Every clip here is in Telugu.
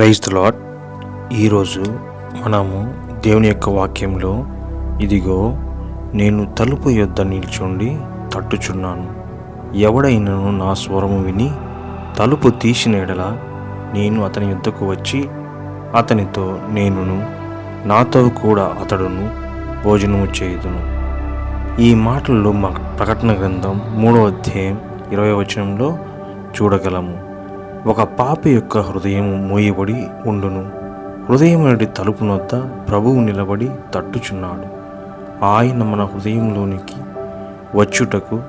ప్రైజ్ ద ఈరోజు మనము దేవుని యొక్క వాక్యంలో ఇదిగో నేను తలుపు యొద్ద నిల్చుండి తట్టుచున్నాను. ఎవడైనను నా స్వరము విని తలుపు తీసిన ఎడల నేను అతని యుద్ధకు వచ్చి అతనితో నేనును నాతో కూడా అతడును భోజనము చేయుదును. ఈ మాటల్లో మా ప్రకటన గ్రంథం మూడవ అధ్యాయం ఇరవై వచనంలో చూడగలము. ఒక పాప యొక్క హృదయం మూయబడి ఉండును. హృదయం నుండి తలుపు నొద్ద ప్రభువు నిలబడి తట్టుచున్నాడు. ఆయన మన హృదయంలోనికి వచ్చుటకు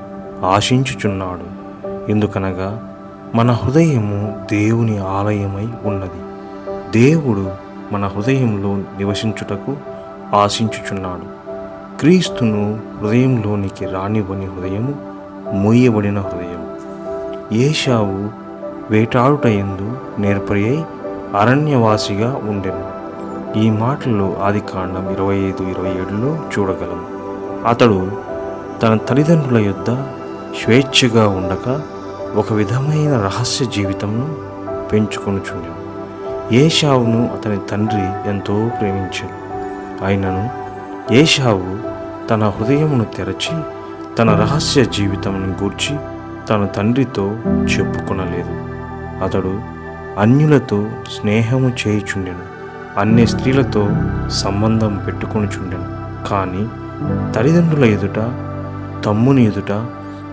ఆశించుచున్నాడు. ఎందుకనగా మన హృదయము దేవుని ఆలయమై ఉన్నది. దేవుడు మన హృదయంలో నివసించుటకు ఆశించుచున్నాడు. క్రీస్తును హృదయంలోనికి రానివ్వని హృదయము మూయబడిన హృదయం ఏషావు వేటాడుట ఎందు నేర్పరి అయి అరణ్యవాసిగా ఉండెను. ఈ మాటలు ఆది కాండం ఇరవై ఐదు ఇరవై ఏడులో చూడగలము. అతడు తన తల్లిదండ్రుల యొద్ద స్వేచ్ఛగా ఉండక ఒక విధమైన రహస్య జీవితంను పెంచుకొనుచుండెను. ఏషావును అతని తండ్రి ఎంతో ప్రేమించాడు అయినను ఏషావు తన హృదయమును తెరచి తన రహస్య జీవితమును గూర్చి తన తండ్రితో చెప్పుకొనలేదు. అతడు అన్యులతో స్నేహము చేయుచుండెను అన్ని స్త్రీలతో సంబంధం పెట్టుకొనుచుండెను. కానీ తల్లిదండ్రుల ఎదుట తమ్ముని ఎదుట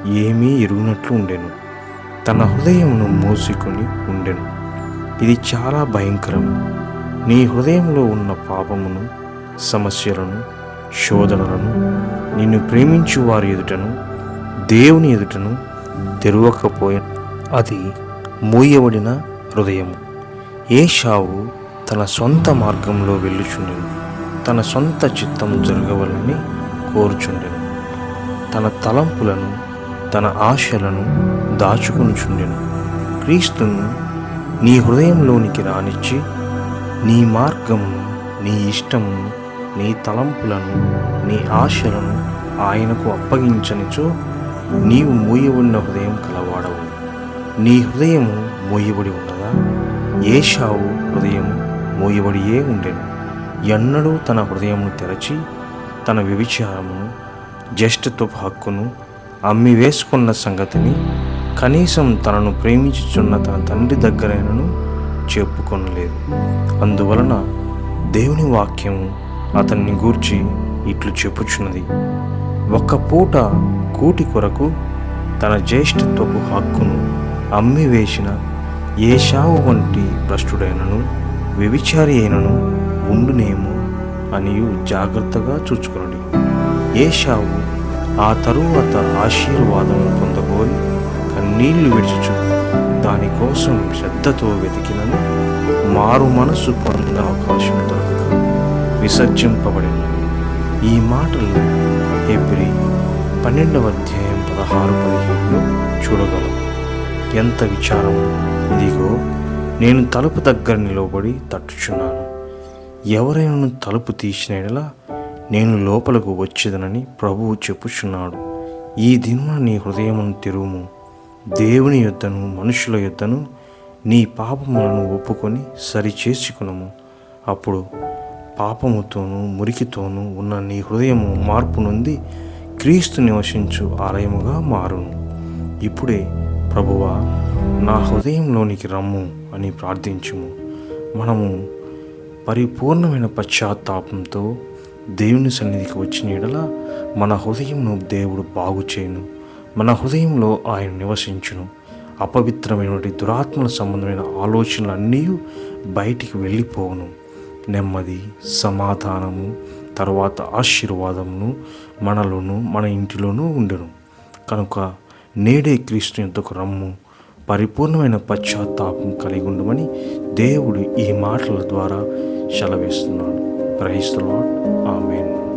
ఏమీ ఎరుగునట్లు ఉండెను. తన హృదయమును మోసుకొని ఉండెను. ఇది చాలా భయంకరం. నీ హృదయంలో ఉన్న పాపమును సమస్యలను శోధనలను నిన్ను ప్రేమించు వారి ఎదుటను దేవుని ఎదుటను తెరవకపోయిన. అది మూయబడిన హృదయము. ఏషావు తన సొంత మార్గంలో వెళ్ళుచుండెను. తన సొంత చిత్తం జరగవలని కోరుచుండెను. తన తలంపులను తన ఆశలను దాచుకునుచుండెను. క్రీస్తును నీ హృదయంలోనికి రానిచ్చి నీ మార్గమును నీ ఇష్టమును నీ తలంపులను నీ ఆశలను ఆయనకు అప్పగించనిచో నీవు మూయబడిన హృదయం కలవాడవు. నీ హృదయము మోయబడి ఉన్నదా? ఏషావు హృదయము మోయబడియే ఉండెను. ఎన్నడూ తన హృదయమును తెరచి తన వ్యభిచారమును జ్యేష్ఠత్వపు హక్కును అమ్మి వేసుకున్న సంగతిని కనీసం తనను ప్రేమించుచున్న తన తండ్రి దగ్గరైనను చెప్పుకొనలేదు. అందువలన దేవుని వాక్యము అతన్ని గూర్చి ఇట్లు చెప్పుచున్నది. ఒక్క పూట కూటి కొరకు తన జ్యేష్ఠత్వపు హక్కును అమ్మి వేసిన ఏషావు వంటి భ్రష్టుడైనను వ్యభిచారి అయినను ఉండునేమో అనియు జాగ్రత్తగా చూచుకునడి. ఏషావు ఆ తరువాత ఆశీర్వాదం పొందబోయి కన్నీళ్ళు విడిచుచు దానికోసం శ్రద్ధతో వెతికినను మారు మనసు పొందిన అవకాశం దొరకక విసర్జింపబడిన ఈ మాటలు ఏప్రిల్ పన్నెండవ అధ్యాయం పదహారు పదిహేడులో చూడగలం ఎంత విచారం. ఇదిగో నేను తలుపు దగ్గర నిలవబడి తట్టుచున్నాను. ఎవరైనా తలుపు తీసిన నేను లోపలకు వచ్చేదనని ప్రభువు చెప్పుచున్నాడు. ఈ దినమున నీ హృదయమును తెరువుము. దేవుని యొద్దను మనుషుల యొద్దను నీ పాపములను ఒప్పుకొని సరిచేసుకునము. అప్పుడు పాపముతోనూ మురికితోనూ ఉన్న నీ హృదయము మార్పు నుండి క్రీస్తు నివసించు ఆలయముగా మారును. ఇప్పుడే ప్రభువా నా హృదయంలోనికి రమ్ము అని ప్రార్థించుము. మనము పరిపూర్ణమైన పశ్చాత్తాపంతో దేవుని సన్నిధికి వచ్చిన ఎడల మన హృదయంను దేవుడు బాగు చేయను. మన హృదయంలో ఆయన నివసించును. అపవిత్రమైనటువంటి దురాత్మల సంబంధమైన ఆలోచనలన్నీ బయటికి వెళ్ళిపోవును. నెమ్మది సమాధానము తర్వాత ఆశీర్వాదమును మనలోను మన ఇంటిలోనూ ఉండను. కనుక నేడే క్రీస్తు ఎంతకు రమ్ము పరిపూర్ణమైన పశ్చాత్తాపం కలిగి ఉండమని దేవుడు ఈ మాటల ద్వారా సెలవిస్తున్నాడు. ప్రహిస్తులాడ్ ఆమెను.